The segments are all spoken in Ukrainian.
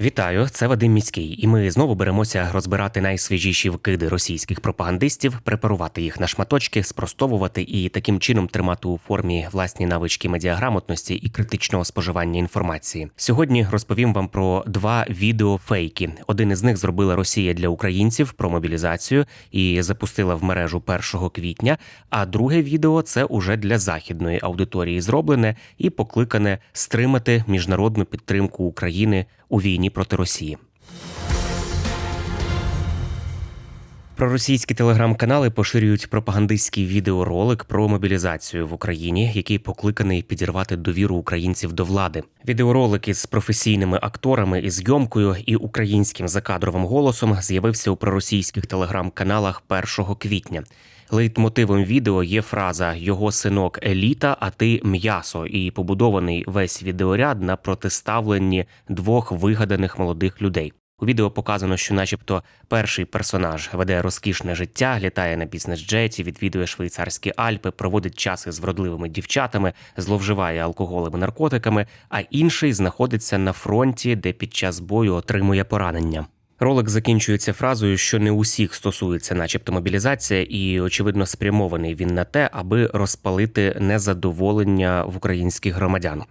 Вітаю, це Вадим Міський, і ми знову беремося розбирати найсвіжіші вкиди російських пропагандистів, препарувати їх на шматочки, спростовувати і таким чином тримати у формі власні навички медіаграмотності і критичного споживання інформації. Сьогодні розповім вам про два відеофейки. Один із них зробила Росія для українців про мобілізацію і запустила в мережу 1 квітня. А друге відео це уже для західної аудиторії зроблене і покликане стримати міжнародну підтримку України у війні проти Росії. Проросійські телеграм-канали поширюють пропагандистський відеоролик про мобілізацію в Україні, який покликаний підірвати довіру українців до влади. Відеоролик із професійними акторами і зйомкою і українським закадровим голосом з'явився у проросійських телеграм-каналах 1 квітня. Лейтмотивом відео є фраза Його синок еліта, а ти м'ясо, і побудований весь відеоряд на протиставленні двох вигаданих молодих людей. У відео показано, що, начебто, перший персонаж веде розкішне життя, літає на бізнес-джеті, відвідує швейцарські Альпи, проводить час із вродливими дівчатами, зловживає алкоголем і наркотиками, а інший знаходиться на фронті, де під час бою отримує поранення. Ролик закінчується фразою, що не усіх стосується, начебто, мобілізація, і очевидно спрямований він на те, аби розпалити незадоволення в українських громадян.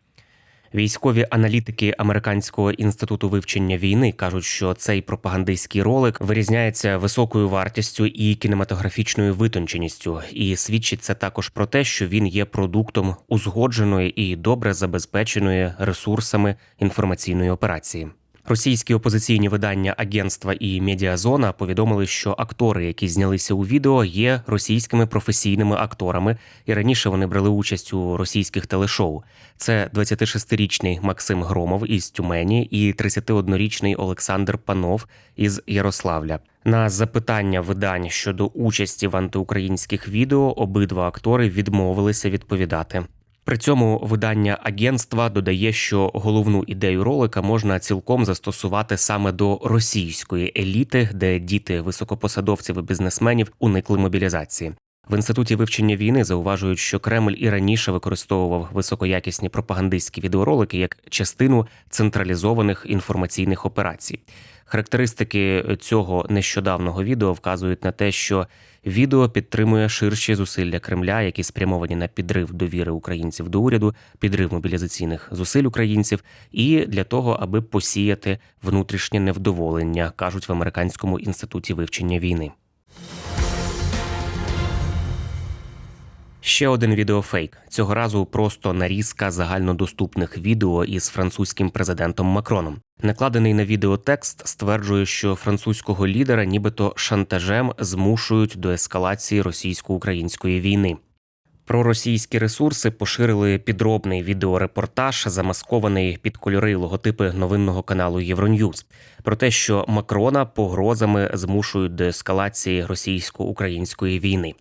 Військові аналітики Американського інституту вивчення війни кажуть, що цей пропагандистський ролик вирізняється високою вартістю і кінематографічною витонченістю, і свідчить це також про те, що він є продуктом узгодженої і добре забезпеченої ресурсами інформаційної операції. Російські опозиційні видання агентства і медіазона повідомили, що актори, які знялися у відео, є російськими професійними акторами, і раніше вони брали участь у російських телешоу. Це 26-річний Максим Громов із Тюмені і 31-річний Олександр Панов із Ярославля. На запитання видань щодо участі в антиукраїнських відео обидва актори відмовилися відповідати. При цьому видання агентства додає, що головну ідею ролика можна цілком застосувати саме до російської еліти, де діти високопосадовців і бізнесменів уникли мобілізації. В інституті вивчення війни зауважують, що Кремль і раніше використовував високоякісні пропагандистські відеоролики як частину централізованих інформаційних операцій. Характеристики цього нещодавнього відео вказують на те, що відео підтримує ширші зусилля Кремля, які спрямовані на підрив довіри українців до уряду, підрив мобілізаційних зусиль українців, і для того, аби посіяти внутрішнє невдоволення, кажуть в американському інституті вивчення війни. Ще один відеофейк. Цього разу просто нарізка загальнодоступних відео із французьким президентом Макроном. Накладений на відео текст стверджує, що французького лідера нібито шантажем змушують до ескалації російсько-української війни. Проросійські ресурси поширили підробний відеорепортаж, замаскований під кольори й логотипи новинного каналу Євроньюз, про те, що Макрона погрозами змушують до ескалації російсько-української війни.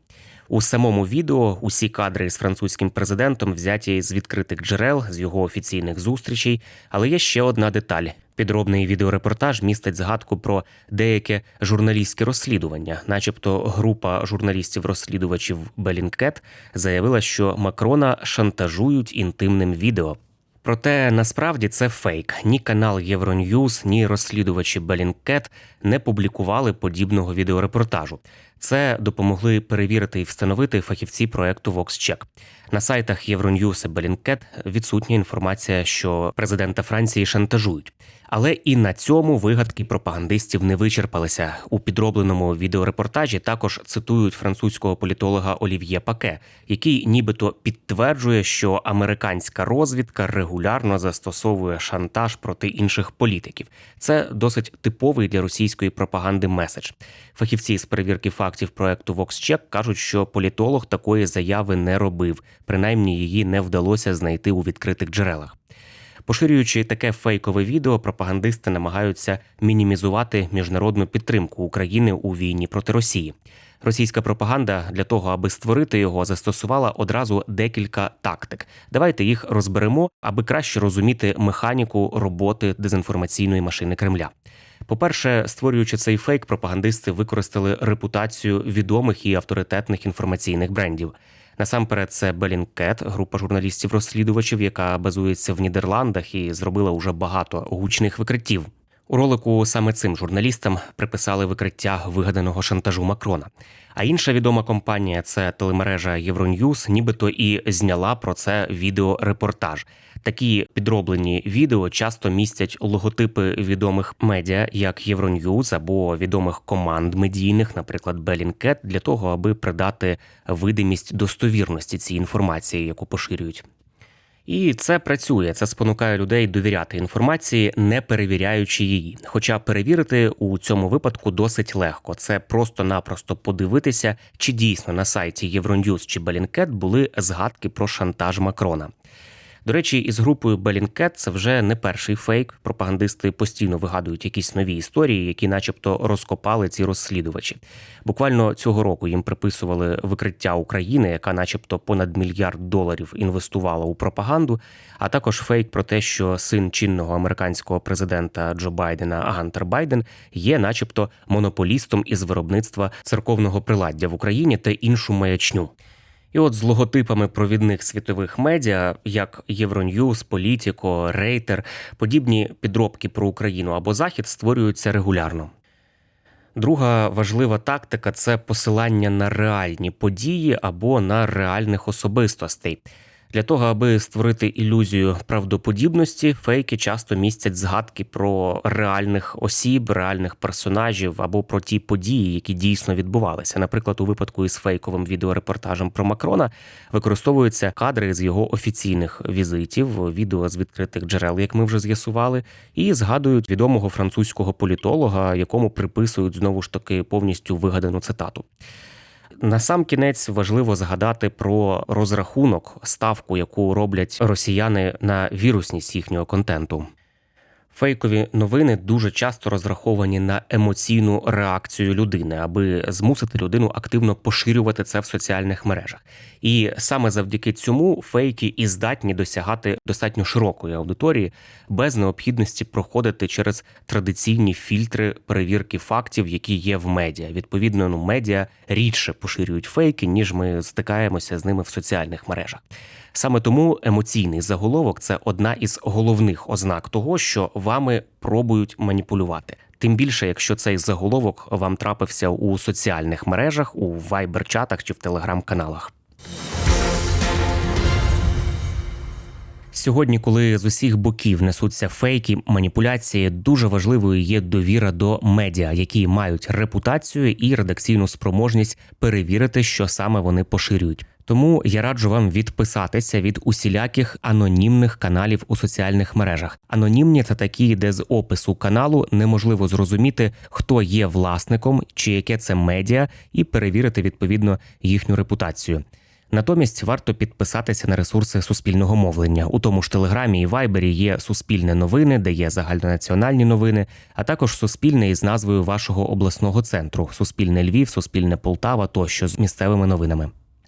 У самому відео усі кадри з французьким президентом взяті з відкритих джерел з його офіційних зустрічей. Але є ще одна деталь: підробний відеорепортаж містить згадку про деяке журналістське розслідування, начебто, група журналістів-розслідувачів Белінкет заявила, що Макрона шантажують інтимним відео. Проте насправді це фейк. Ні канал Євроньюз, ні розслідувачі Белінкет не публікували подібного відеорепортажу. Це допомогли перевірити і встановити фахівці проекту VoxCheck. На сайтах Євроньюз і Белінкет відсутня інформація, що президента Франції шантажують. Але і на цьому вигадки пропагандистів не вичерпалися. У підробленому відеорепортажі також цитують французького політолога Олів'є Паке, який нібито підтверджує, що американська розвідка регулярно застосовує шантаж проти інших політиків. Це досить типовий для російської пропаганди меседж. Фахівці з перевірки фактів проекту VoxCheck кажуть, що політолог такої заяви не робив, принаймні її не вдалося знайти у відкритих джерелах. Поширюючи таке фейкове відео, пропагандисти намагаються мінімізувати міжнародну підтримку України у війні проти Росії. Російська пропаганда для того, аби створити його, застосувала одразу декілька тактик. Давайте їх розберемо, аби краще розуміти механіку роботи дезінформаційної машини Кремля. По-перше, створюючи цей фейк, пропагандисти використали репутацію відомих і авторитетних інформаційних брендів. Насамперед, це Bellingcat, група журналістів-розслідувачів, яка базується в Нідерландах і зробила уже багато гучних викриттів. У ролику саме цим журналістам приписали викриття вигаданого шантажу Макрона. А інша відома компанія це телемережа Євроньюз, нібито і зняла про це відеорепортаж. Такі підроблені відео часто містять логотипи відомих медіа, як Євроньюз або відомих команд медійних, наприклад, Bellingcat, для того, аби придати видимість достовірності цієї інформації, яку поширюють. І це працює. Це спонукає людей довіряти інформації, не перевіряючи її. Хоча перевірити у цьому випадку досить легко. Це просто-напросто подивитися, чи дійсно на сайті Euronews чи Bellingcat були згадки про шантаж Макрона. До речі, із групою Bellingcat це вже не перший фейк. Пропагандисти постійно вигадують якісь нові історії, які, начебто, розкопали ці розслідувачі. Буквально цього року їм приписували викриття України, яка, начебто, понад мільярд доларів інвестувала у пропаганду. А також фейк про те, що син чинного американського президента Джо Байдена Гантер Байден є, начебто, монополістом із виробництва церковного приладдя в Україні та іншу маячню. І от з логотипами провідних світових медіа, як Євроньюз, Політіко, Рейтер, подібні підробки про Україну або Захід створюються регулярно. Друга важлива тактика це посилання на реальні події або на реальних особистостей. Для того, аби створити ілюзію правдоподібності, фейки часто містять згадки про реальних осіб, реальних персонажів або про ті події, які дійсно відбувалися. Наприклад, у випадку із фейковим відеорепортажем про Макрона використовуються кадри з його офіційних візитів, відео з відкритих джерел, як ми вже з'ясували, і згадують відомого французького політолога, якому приписують знову ж таки повністю вигадану цитату. На сам кінець важливо згадати про розрахунок, ставку, яку роблять росіяни на вірусність їхнього контенту. Фейкові новини дуже часто розраховані на емоційну реакцію людини, аби змусити людину активно поширювати це в соціальних мережах. І саме завдяки цьому фейки і здатні досягати достатньо широкої аудиторії без необхідності проходити через традиційні фільтри перевірки фактів, які є в медіа. Відповідно, ну медіа рідше поширюють фейки, ніж ми стикаємося з ними в соціальних мережах. Саме тому емоційний заголовок це одна із головних ознак того, що вами пробують маніпулювати. Тим більше, якщо цей заголовок вам трапився у соціальних мережах, у вайбер-чатах чи в телеграм-каналах. Сьогодні, коли з усіх боків несуться фейки, маніпуляції, дуже важливою є довіра до медіа, які мають репутацію і редакційну спроможність перевірити, що саме вони поширюють. Тому я раджу вам відписатися від усіляких анонімних каналів у соціальних мережах. Анонімні це такі, де з опису каналу неможливо зрозуміти, хто є власником чи яке це медіа, і перевірити відповідно їхню репутацію. Натомість варто підписатися на ресурси суспільного мовлення. У тому ж телеграмі і вайбері є суспільне новини, де є загальнонаціональні новини, а також суспільне із назвою вашого обласного центру Суспільне Львів, Суспільне Полтава тощо з місцевими новинами.